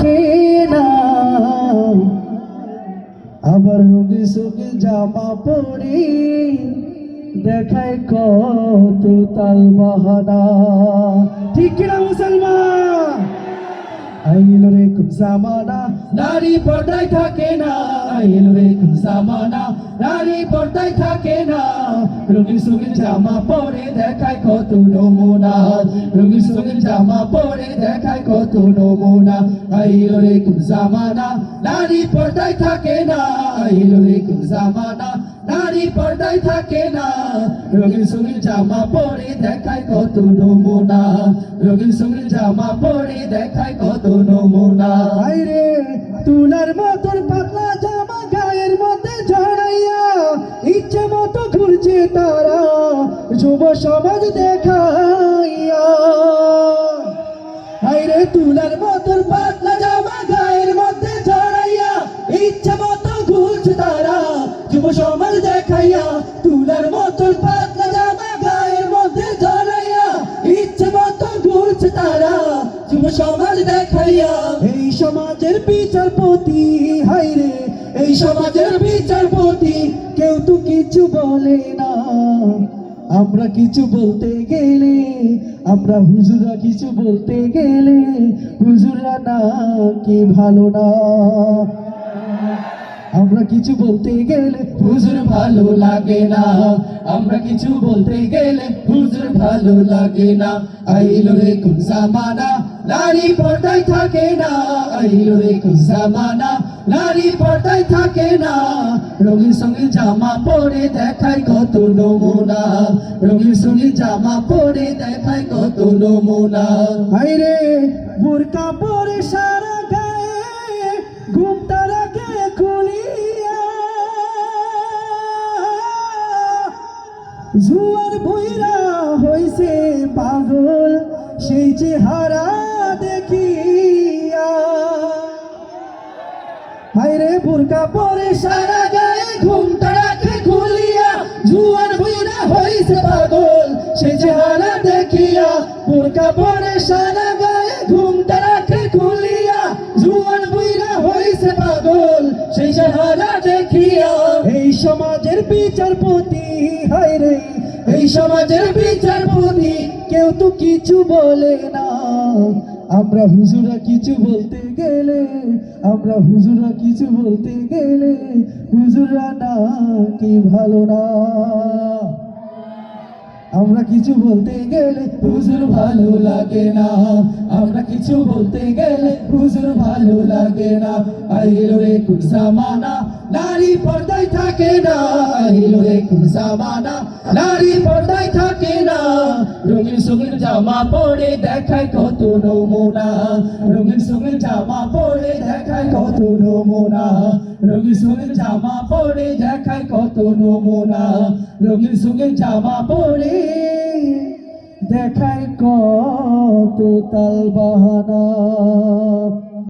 থাকে না। আবার রোগী সোগে জামা পরে দেখায় কত তাল বাহানা। ঠিক কিনা মুসলমান? আইলো জামানা, নারী পর্দায় থাকে না। আইলো রে কোন জামানা, নারী পর্দায় থাকে না। রঙিন সঙ্গীন জামা পরে দেখায় কত নমুনা। রঙিন সঙ্গীন জামা পরে দেখায় কত নমুনা। আইলো রে কোন জামানা, নারী পর্দায় থাকে না। আইলো রে কোন জামানা নারী পর্দায় থাকে না। রঙিন সঙ্গীন জামা পরে দেখায় কত নমুনা। রঙিন সঙ্গীন জামা পরে দেখায় কত নমুনা। রে তুলার মতন পাতলা জামা গায়ের মধ্যে জড়াইয়া ইচ্ছে মতো ঘুরছে তারা যুব সমাজ দেখাইয়া। হাইরে তুলার মতন দেখাইয়া তুলার মতন পাতলা জামা গায়ের মধ্যে জড়াইয়া ইচ্ছে ঘুরছে তারা। যুব সমাজ দেখাইয়া, এই সমাজের বিচারপতি হাইরে এই সমাজের বিচারপতি, কেউ তো কিছু বলে না। আমরা কিছু বলতে গেলে, আমরা হুজুরা কিছু বলতে গেলে হুজুরা না কি ভালো না? আমরা কিছু বলতে গেলে হুজুর ভালো লাগে না। আমরা কিছু বলতে গেলে হুজুর ভালো লাগে না। আইলো রে কোন জামানা, নারী পর্দায় থাকে না। আইলো রে কোন জামানা, নারী পর্দায় থাকে না। রঙিন সঙ্গে জামা পরে দেখায় কত নমুনা। রঙিন সঙ্গে জামা পরে দেখায় কত নমুনা। হাইরে বোরকা পরে সারা জুয়ার ভুইরা হইছে পাগল, সেই চেহারা দেখিয়া। হাইরে বুরকা পরে সারা গায়ে ঘুমটা রাখে খুলিয়া, জুয়ার ভুইরা হইছে পাগল, সেই চেহারা দেখিয়া। বুরকা পরে সারা গায়ে ঘুমটা রাখে খুলিয়া, জুয়ার ভুইরা হইছে পাগল, সেই চেহারা দেখিয়া। সমাজের বিচারপতি হাইরে এই সমাজের বিচারপতি কেউ তো কিছু বলে না। আমরা হুজুরা কিছু বলতে গেলে, আমরা হুজুরা কিছু বলতে গেলে হুজুরা না কি ভালো না। আমরা কিছু বলতে গেলে হুজুর ভালো লাগে না। আমরা কিছু বলতে গেলে হুজুর ভালো লাগে না। আইলো রে কোন জামানা নারী পর্দায় থাকে না রে কোন জামানা। নারী পর্দায় থাকে না, রঙিন সঙ্গীন জামা পরে দেখায় কত নমুনা। রঙিন সঙ্গীন জামা পরে দেখায় কত নমুনা। রঙিন সঙ্গীন জামা পরে দেখায় কত নমুনা। রঙিন সঙ্গীন জামা পরে দেখায় কত তাল বাহানা